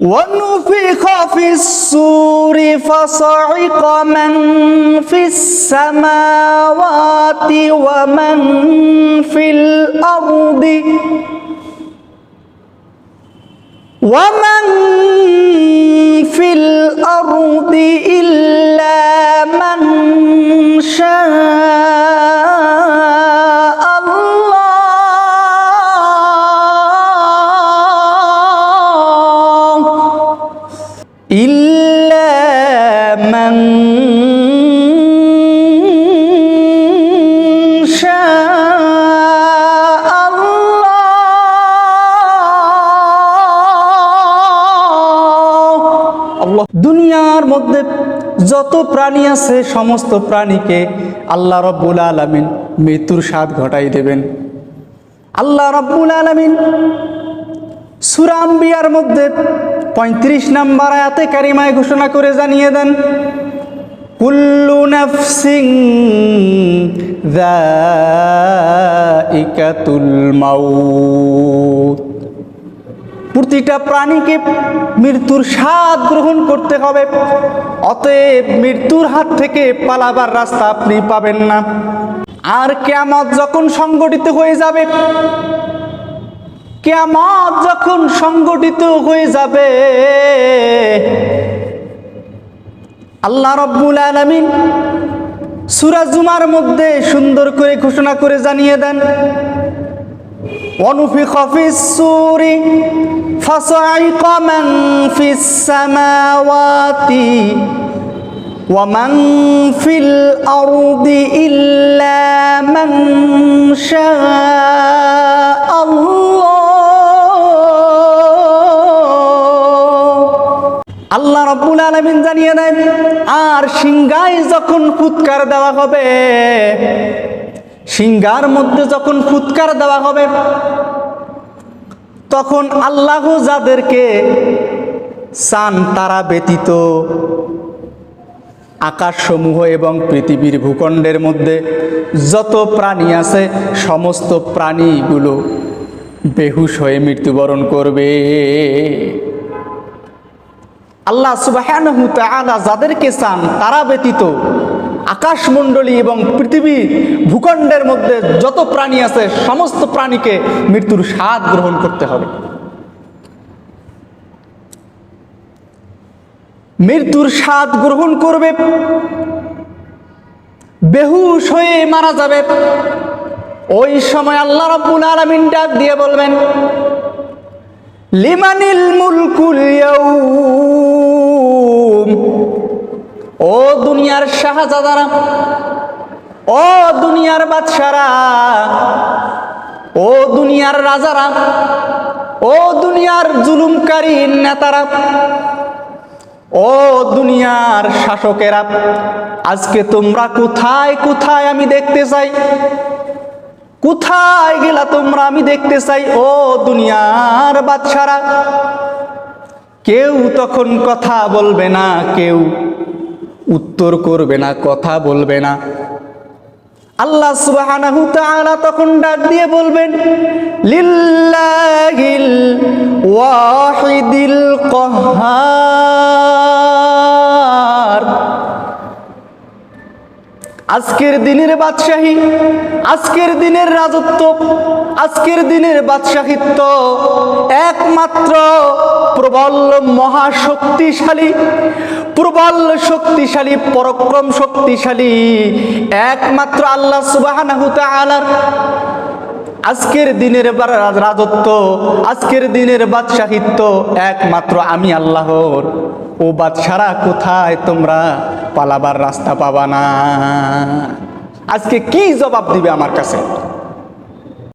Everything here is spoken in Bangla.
ونفخ في الصور فصعق من في السماوات ومن في الأرض. ومن দুনিয়ার মধ্যে যত প্রাণী আছে, সমস্ত প্রাণীকে আল্লাহ রব্বুল আলমিন মৃত্যুর স্বাদ ঘটাই দেবেন। আল্লাহ রব্বুল আলমিন সুরাম্বিয়ার মধ্যে পঁয়ত্রিশ নাম্বার আয়াতে কারিমায় ঘোষণা করে জানিয়ে দেন, কুল্লু নাফসিং যায়িকাতুল মাউত। প্রতিটা প্রাণীকে মৃত্যুর স্বাদ গ্রহণ করতে হবে, অতএব মৃত্যুর হাত থেকে পালাবার রাস্তা আপনি পাবেন না। আর কেয়ামত যখন সংগঠিত হয়ে যাবে কেয়ামত যখন সংগঠিত হয়ে যাবে আল্লাহ রব্বুল আলমিন সুরাজুমার মধ্যে সুন্দর করে ঘোষণা করে জানিয়ে দেন ونفخ في السور فصعق من في السماوات ومن في الأرض إلا من شاء আল্লাহ রব্বুল আলমিন জানিয়ে দেন, আর সিংগায় যখন ফুৎকার দেওয়া হবে, সিংহার মধ্যে যখন ফুৎকার দেওয়া হবে, তখন আল্লাহ যাদেরকে চান তারা ব্যতীত আকাশসমূহ এবং পৃথিবীর ভূখণ্ডের মধ্যে যত প্রাণী আছে, সমস্ত প্রাণীগুলো বেহুশ হয়ে মৃত্যুবরণ করবে। আল্লাহ সুবাহ যাদেরকে চান তারা ব্যতীত আকাশমণ্ডলী এবং পৃথিবী ভূখণ্ডের মধ্যে যত প্রাণী আছে, সমস্ত প্রাণীকে মৃত্যুর স্বাদ গ্রহণ করতে হবে। মৃত্যুর স্বাদ গ্রহণ করবে, বেহুশ হয়ে মারা যাবে। ওই সময় আল্লাহ রাব্বুল আলামিন ডাক দিয়ে বলবেন লিমানিল মুলকুল ও দুনিয়ার শাহজাদারা, ও দুনিয়ার বাদশারা, ও দুনিয়ার রাজারা, ও দুনিয়ার জুলুমকারী নেতারা, ও দুনিয়ার শাসকেরা, আজকে তোমরা কোথায় কোথায় আমি দেখতে চাই? কোথায় গেলা তোমরা? আমি দেখতে চাই। ও দুনিয়ার বাদশারা, কেউ তখন কথা বলবে না, কেউ উত্তর করবে না, কথা বলবে না। আল্লাহ তাআলা তখন ডাক দিয়ে বলবেন, লিল্লাহিল ওয়াহিদিল কহার। আজকের দিনের বাদশাহী, আজকের দিনের রাজত্ব, আজকের দিনের বাদশাহিত্ব একমাত্র প্রবল মহাশক্তিশালী, প্রবল শক্তিশালী, পরক্রম শক্তিশালী, একমাত্র আল্লাহ তাআলার। আজকের দিনের রাজত্ব, আজকের দিনের বাদশাহিত্ব একমাত্র আমি আল্লাহর। ও বাদশারা কোথায় তোমরা? পালাবার রাস্তা পাবা না। আজকে কি জবাব দিবে আমার কাছে?